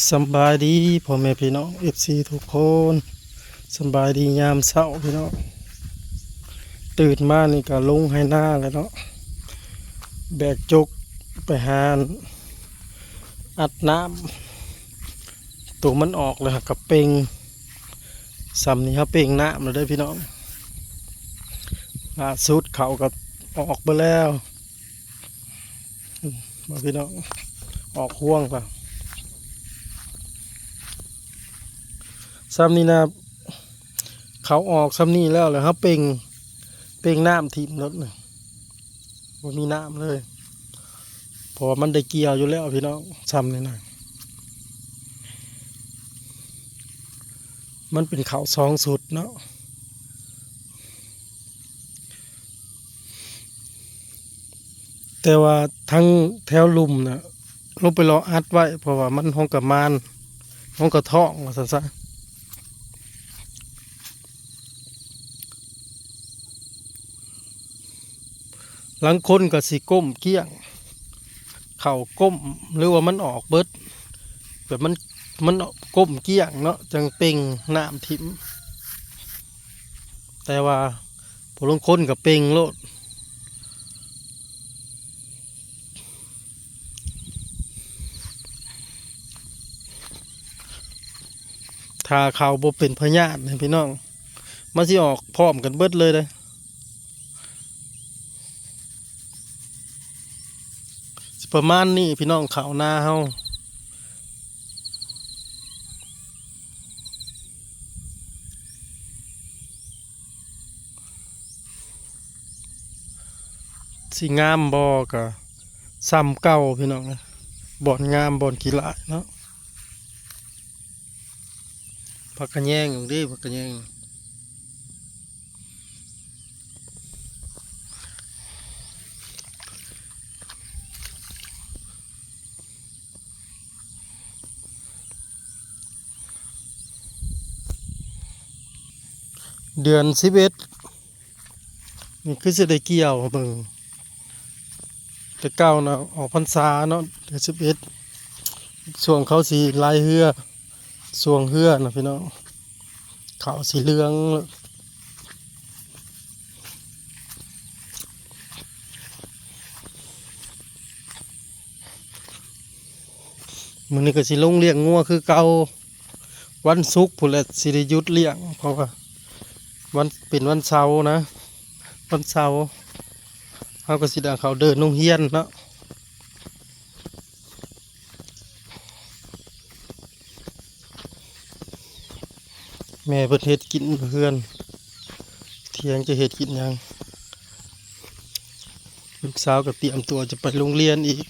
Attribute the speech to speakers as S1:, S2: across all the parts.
S1: สบายดีพ่อแม่พี่น้องเอฟซีทุกคนสบายดียามเช้าพี่น้องตื่นมานี่ก็ลงให้หน้าแล้วเนาะแบกจกไปหาอัดน้ำตัวมันออกเลยกับเป่งสำนี้ครับเป่งน้ำเลยได้พี่น้องล่าสุดเขากับออกไปแล้วมาพี่น้องออกห่วงป่ะ ซ้ำนี่นะเขาออกซ้ำนี่แล้วเหรอครับเป่งเป่งน้ำทีมรถเลยว่ามีน้ำเลยเพอมันได้เกี่ยวอยู่แล้วพี่น้องซ้ำนี่นะมันเป็นเขาสองสุดเนาะแต่ว่าทั้งแถวลุ่มนะลงไปรออัดไว้ เพราะว่ามันห้องกับมานห้องกับท้องว่าซั่นซะ หลังคนก็สิก้มเกี้ยง เข่าก้มหรือว่ามันออกเบิดแบบมันมันก้มเกี้ยงเนาะจังเป่งน้ำทิมแต่ว่าผู้ลงคนกับเป่งโลดถ้าเขาบ่เป็นพญาตินี่พี่น้องมันสิออกพร้อมกันเบิดเลยเลย ประมาณนี้พี่น้องเขาวหน้าเฮาสิงามบอกะซ้ำเก่าพี่น้องนะบ่อนงามบ่อนกีฬาเนาะพักกระแยงอยู่ดิพักกระแยง เดือนสิบเอ็ดนี่คือจะได้เกี่ยวเบิ่งแต่เก้านะออกพรรษาเนาะเดือนสิบเอ็ดส่วงเขาสีลายเหือส่วงเหือนะพี่น้องเขาสีเหลืองมื้อนี้ก็สิลงเลี้ยงงัวคือเก่าวันศุกร์พุ่นแหละสิได้หยุดเลี้ยงเพราะว่า วันเป็นวันเสาร์นะ วันเสาร์เฮาก็สิด้เขาเดินโรงเรียนเนาะแม่เพิ่นเฮ็ดกินเพื่อน เที่ยงจะเฮ็ดกินยัง ลูกสาวก็เตรียมตัวจะไปโรงเรียนอีก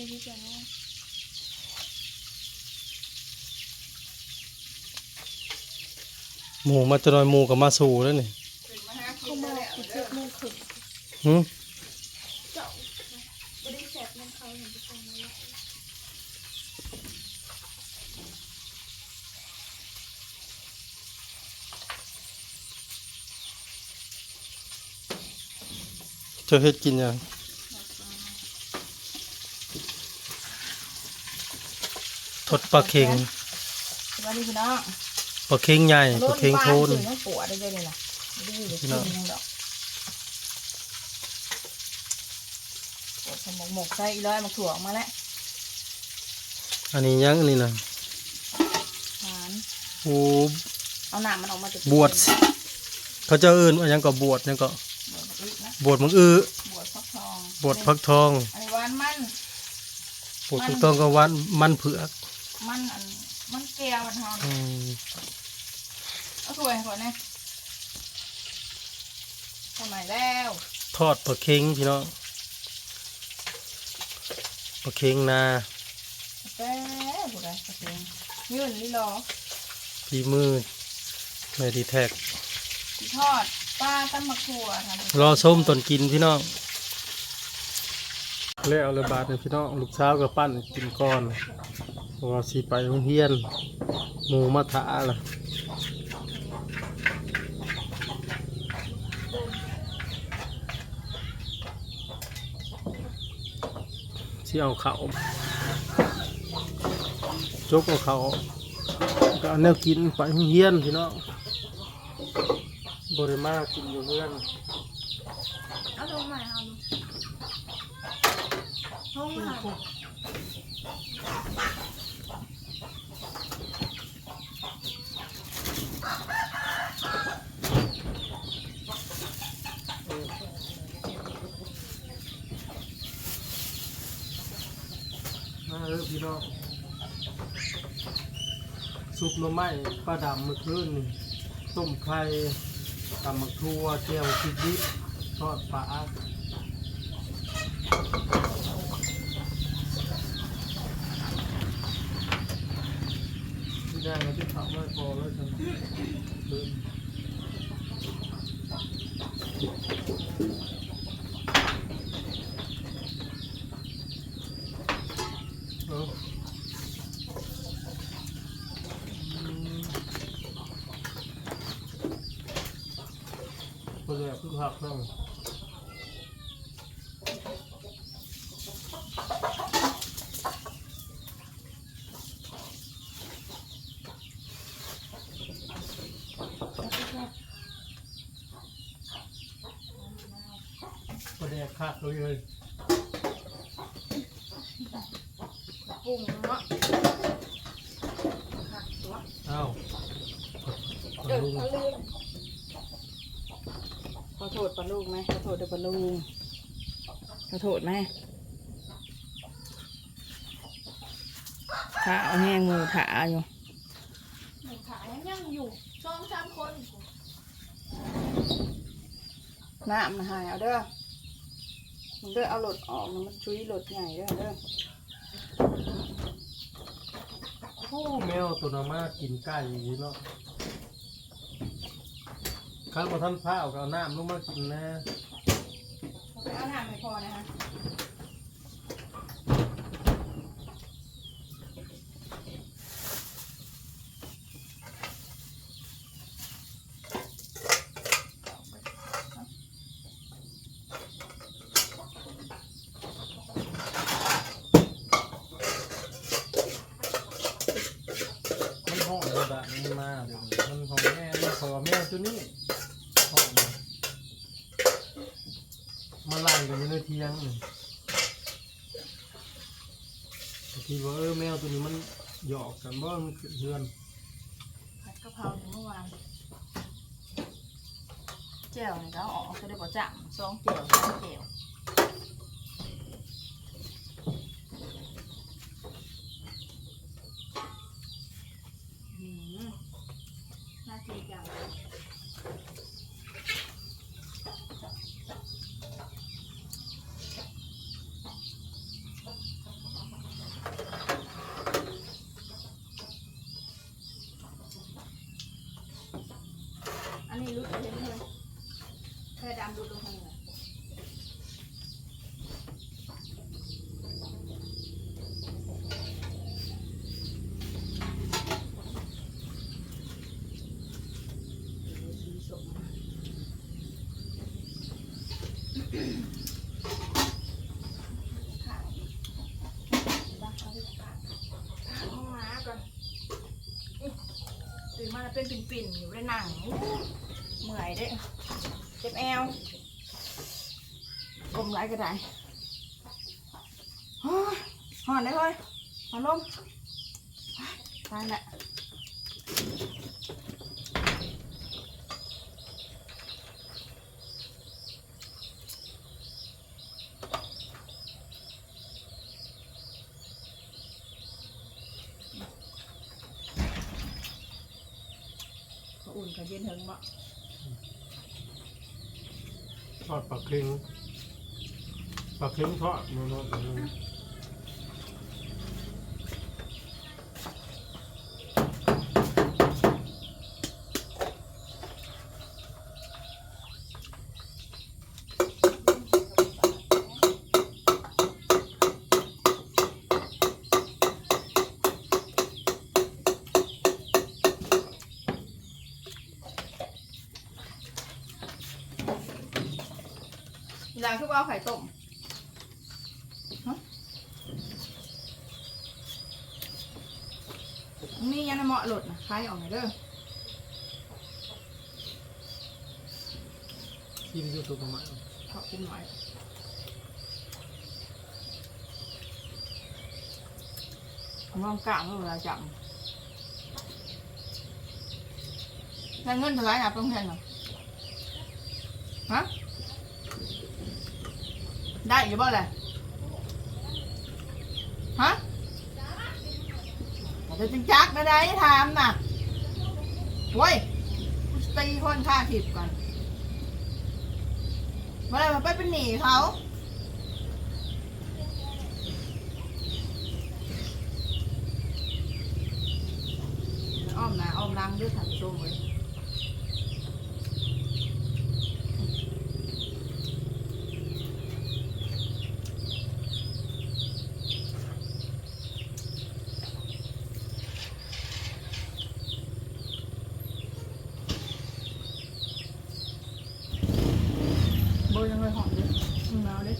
S2: ยวดีกว่านะ
S1: หมูมาจะน้อยหมูกับมาสู่แล้วนี่
S2: เข้ามาสิบเจ็ดโมงครึ่ง
S1: หึ
S2: เจ้าไม่ได้แสบมันเขาเห็นทุกคนเลย
S1: เจะเฮ็ดกินหยัง ทดปลาเค็ง
S2: สวัสดีพี่น้อง
S1: ปลาเค็งใหญ่ปลาเค็งโทน
S2: รถบ้าถึงต้องปวดได้เลยล่ะดีเดี๋ยวกินยังดอกปวดสมองหมกใส่อีร้อยมาถั่วออกมาแล้ว
S1: อันนี้ยังอันนี้นะ
S2: หวาน
S1: โอ้
S2: เอาหนามมันออกมาจาก
S1: บวชเขาเจะเอิ้นว่าหยังก็บวชหยังก็
S2: บวชอึนะ
S1: บวชมึงอื้อบ
S2: วชฟักทอง
S1: บวชฟักทอง
S2: อันนี้หวานมัน
S1: บวชฟักทองก็หวันมันเผือก
S2: มันอันมันแก้วมันทอน
S1: อืม
S2: เอาถ้วยให้ก่อนนะทำไมแล้ว
S1: ทอดปลาเค็งพี่น้องปลาเค็งนา
S2: แป๊บบุได้กระเทียมยื่นลิรอ
S1: พี่มือแม่ดีแท็ก
S2: ทอดปลาตั้มมะขัวทำ
S1: รอส้มตอนกินพี่น้องแล้วเลยบาทเนี่ยพี่น้องลูกสาวกับปั้นกินก่อนเพราะ ว่าสิไปโรงเรียนหมูมาถาล่ะสิเอาเขาจกเอาเขาก็แนวกินไปโรงเรียนพี่น้องบริมากินอยู่เพื่อน
S2: เอาลงใหม่เอาลงลงค่ะ
S1: มาเออพี่น้องซุปหน่อไม้ปลาดำเมื่อคืนนี่ต้มไข่ตำมักทั่วเจียวพริกดิบทอดปลา ที่ได้มาที่เขาไม่พอแล้วจังเดินเออคนแรกคือผักนั่ง ก็ แดกคักเลยเลย
S2: ปรุงเนาะค่ะตัว
S1: อ้าว
S2: เดี๋ยวเขาลืม
S3: ขอโทษปลาลูกไหมขอโทษเด้อปลาลูกขอโทษไหมขาเอาแห้งมือขาอยู่
S2: หมูขายังยังอยู่สองสามคน
S3: น้ำนะหายเอาเด้อ มันเด้อเอาหลดออกนะมันชุยหลดใหญ่เด้อเด้อ
S1: โอ้แมวตัวน้มากินไก่อยู่เนาะข้าวมาท่านผ้าเอาเอาน้ำลงมากินนะ
S3: เอาไปเอาน้ำไม่พอนะคะ
S1: มันห้องระดับนี้มาเดี๋ยวนี้มันของแม่มันขอแม่ตัวนี้ห้องมันมา ไล่กันอยู่ในเทียงนี่แต่คิดว่าเออแมวตัวนี้มันหยอกกันบ่มันขึ้นเฮือน
S3: ผัดกะเพราเมื่อวานเจียวนี่ก็เอาออกก็ได้บ่จังสองเจียวสามเจียวอืมน่ากินจัง อันนี้รุดไปเลยเลยแค่ดำรุดลงทางเหนือสีส้มค่ะบ้าเขาที่ไหนค่ะห้องน้ำก่อน ตื่นมาแล้ว เป็นปิ่นๆอยู่ในหนังเหมื่อยด้เจ็บแอวกลมไหลก็ได้โอ้ยหอนได้เลยหอนลมตายและเขาอุ่นเขาเย็นเหิงบ่
S1: ทอดปลาเค็งปลาเค็งทอดนู่นนู่นาะ
S3: ไข่ต้มฮะนี่ยังเหมาะหลดนะคลายออกหน่อยเด้อ
S1: ทีมยูทูบประมาณ
S3: ขอบคุณหน่อยมองกลางเวลาจับได้เงินเท่าไหร่นะเพื่อนๆน่ะฮะได้อยู่บ่เลยฮะเดี๋ยวจึงจักนะได้ถามน่ะโว้ยตีคนค่าถิบก่อน เมื่อไรมันไปเป็นหนีเขาอ้อมนะอ้อมลังด้วยถังโซ่เลยโบยังเลยหอมเลยมึงเอาเลย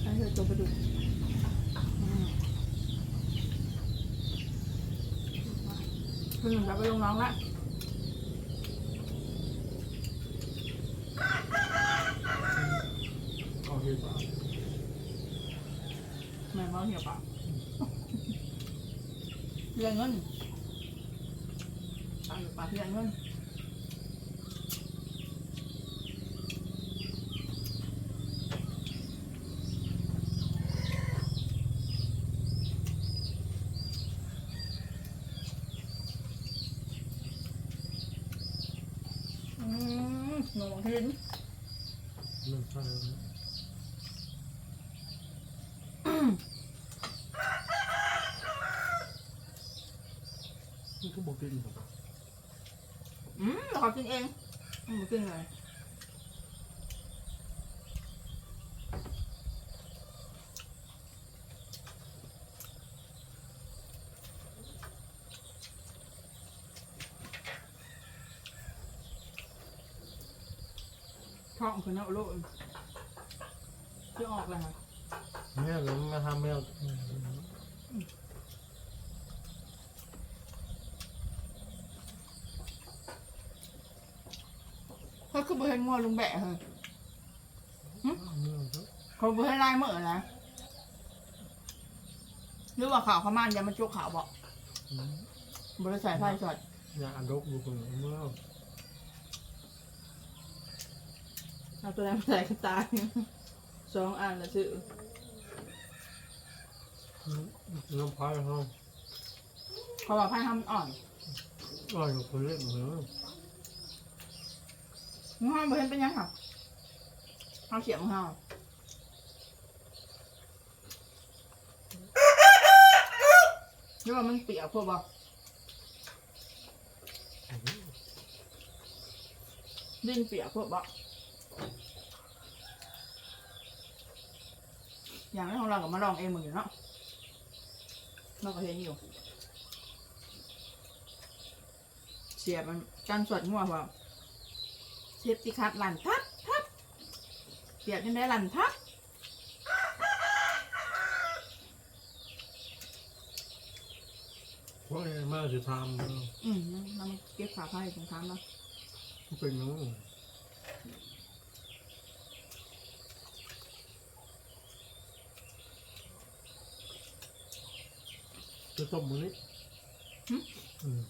S3: ใช้เธอตัวประดุกอืม คุณหนุ่มจะไปลงน้องละ
S1: โอเคป่ะ
S3: แม่มาเหี่ยวปากเพื่อนเงินปากอยู่ปากเพื่อนเงินอื มหนูเห็น
S1: เริ่มใช่แล้วนี่ก็บอกกินครับ
S3: อืมเราขอกินเองอืมกินเลย ท้องคือเนาะลูกที่ออกเลยค่ะ
S1: แม่เรามาทำแม่
S3: เขาคือบ่เห็นงัวลุงแบะเหรอ
S1: เมื่อครับ
S3: เขาบ่ให้ลายเมื่อนะหรือว่าข่าวเขามานยามาจุกข่าวบอกบริษัทไฟสด
S1: อยากอันดกอยู่คนเมื่อ
S3: เอาตัวนั้นมาใส่กระตายสองอันละซื้อ
S1: น้ำพายเขา
S3: เขาบอกให้ทำอ่อน
S1: อ่อยกับคนเล่นเหรอ
S3: มึงห้ามบ่เห็นเป็นยังค่ะเอาเสียงมึงห้ามหรือว่ามันเปียกพวกบอกดินเปียกพวกบอก อย่างนั้นของเรากับมาลองเองมึงอยู่เนาะเราก็เห็นอยู่ เสียบมันกันสวดงัวเปล่าเสียบติคัดหลันทับทับเสียบยังได้หลันทับ
S1: เพราะไอ้แม่จะทำ
S3: อืมน้ำเก็บขาผ้าตรงท้ามเนาะ
S1: เป็นน้ จะต้มมันนี้อืม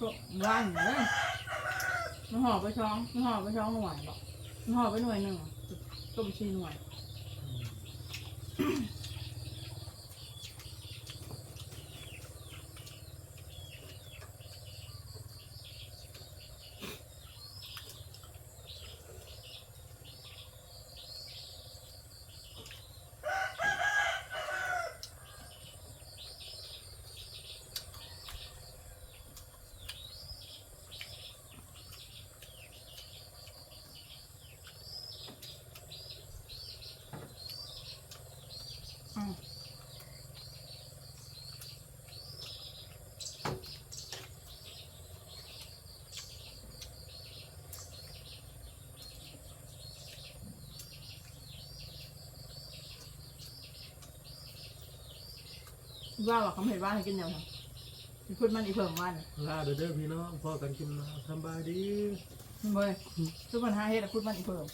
S3: ก็ว่านเลยมันห่อไปช้องมันห่อไปช้องหน่วยบอกมันห่อไปหน่วยหนึ่งต้มชีหน่วย ว่าว่าเขาเห็นว่าให้กินแนวไหนพูดมันอีเพิ่มวัน
S1: ลาเดอเด้อพี่น้องพอกันกินมาสำบายดี
S3: บ่ทุกคนหาเฮ็ดพูดมันอีเพิ่
S1: ม